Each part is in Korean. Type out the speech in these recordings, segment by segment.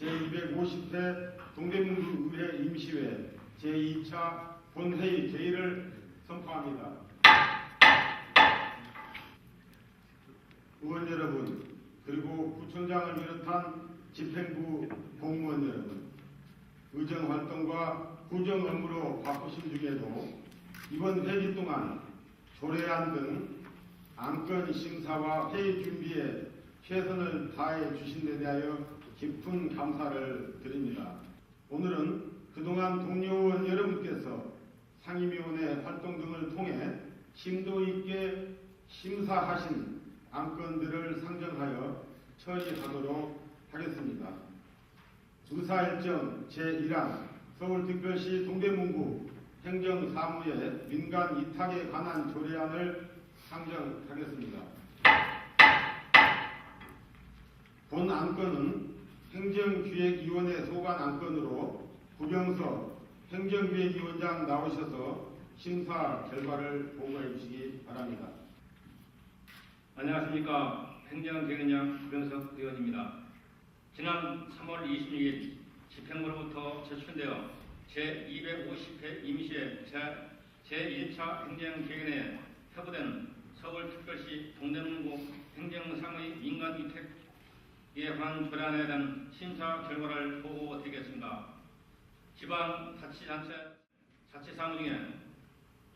제250회 동대문구 의회 임시회 제2차 본회의 개의를 선포합니다. 의원 여러분, 그리고 구청장을 비롯한 집행부 공무원 여러분, 의정 활동과 구정 업무로 바쁘신 중에도 이번 회기 동안 조례안 등 안건 심사와 회의 준비에 최선을 다해 주신 데 대하여 깊은 감사를 드립니다. 오늘은 그동안 동료 의원 여러분께서 상임위원회 활동 등을 통해 심도 있게 심사하신 안건들을 상정하여 처리하도록 하겠습니다. 의사일정 제1항 서울특별시 동대문구 행정사무의 민간 이탁에 관한 조례안을 상정하겠습니다. 본 안건은 행정기획위원회 소관 안건으로 구병서 행정기획위원장 나오셔서 심사 결과를 보고해 주시기 바랍니다. 안녕하십니까. 행정기획위원장 구병석 의원입니다. 지난 3월 26일 집행부로부터 제출되어 제250회 임시회 제1차 행정기획위원회에 회부된 서울특별시 동대문구 행정상의 민간위택 에 관한 조례안에 대한 심사 결과를 보고 드리겠습니다. 지방 자치단체 자치사무 중에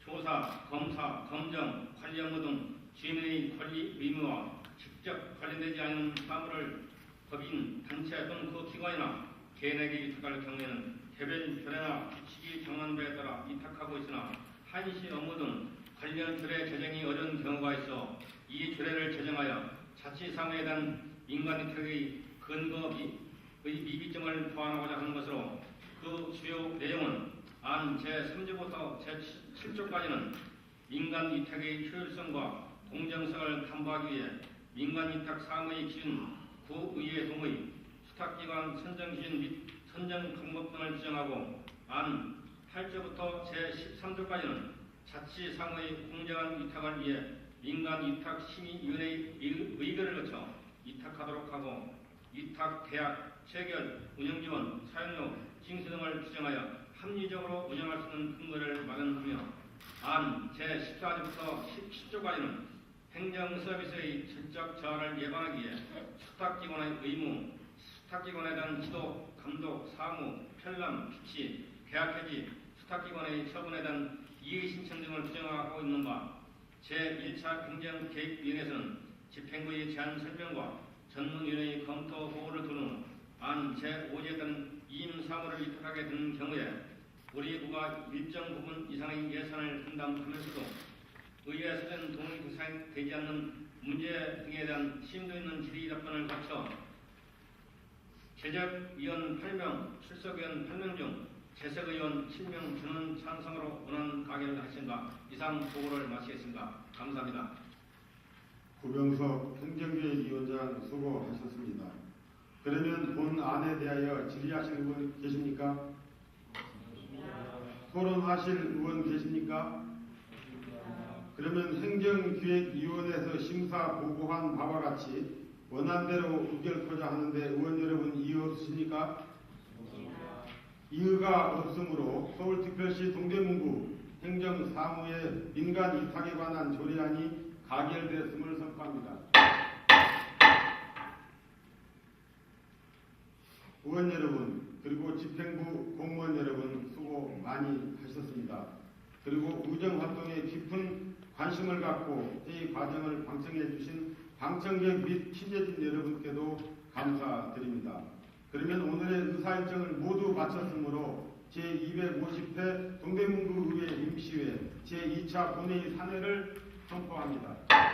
조사, 검사, 검정, 관리 업무 등 주민의 권리 의무와 직접 관련되지 않은 사무를 법인, 단체 또는 그 기관이나 개인에게 위탁할 경우에는 개별 조례나 규칙이 정한 바에 따라 위탁하고 있으나 한시 업무 등 관련 조례 제정이 어려운 경우가 있어 이 조례를 제정하여 자치사무에 대한 민간 위탁의 근거 미, 의 미비점을 보완하고자 하는 것으로 그 주요 내용은 안 제3조부터 제7조까지는 민간 위탁의 효율성과 공정성을 담보하기 위해 민간 위탁 사무의 기준, 구의회 동의, 수탁기관 선정 기준 및 선정 방법 등을 지정하고 안 8조부터 제13조까지는 자치 사무의 공정한 위탁을 위해 민간 위탁 심의위원회의 의- 의결을 거쳐 위탁하도록 하고 위탁 계약, 체결, 운영지원, 사용료, 징수 등을 규정하여 합리적으로 운영할 수 있는 근거를 마련하며 안 제14조부터 10조까지는 행정서비스의 질적 저하를 예방하기 위해 수탁기관의 의무, 수탁기관에 대한 지도, 감독, 사무, 편람, 비치, 계약 해지, 수탁기관의 처분에 대한 이의 신청 등을 규정하고 있는 바 제1차 행정계획위원회에서는 집행부의 제안 설명과 전문위원회의 검토 보고를 두는 안 제5조에 따른 이임 사무를 위탁하게 되는 경우에 우리 부가 일정 부분 이상의 예산을 분담하면서도 의회 수련 동의 대상이 되지 않는 문제 등에 대한 심도 있는 질의 답변을 거쳐 제적위원 8명, 출석위원 8명 중 재석의원 7명 주는 찬성으로 원안 가결을 하신가 이상 보고를 마치겠습니다. 감사합니다. 구병석 행정기획위원장 수고하셨습니다. 그러면 본 안에 대하여 질의하실 의원 계십니까? 토론하실 의원 계십니까? 그러면 행정기획위원회에서 심사 보고한 바와 같이 원안대로 의결토자 하는데 의원 여러분 이의 없으십니까? 이의가 없으므로 서울특별시 동대문구 행정사무의 민간 위탁에 관한 조례안이 가결되었음을 선포합니다. 의원 여러분 그리고 집행부 공무원 여러분 수고 많이 하셨습니다. 그리고 의정활동에 깊은 관심을 갖고 이 과정을 방청해 주신 방청객 및 취재진 여러분께도 감사드립니다. 그러면 오늘의 의사일정을 모두 마쳤으므로 제250회 동대문구 의회 임시회 제2차 본회의 사내를 선포합니다.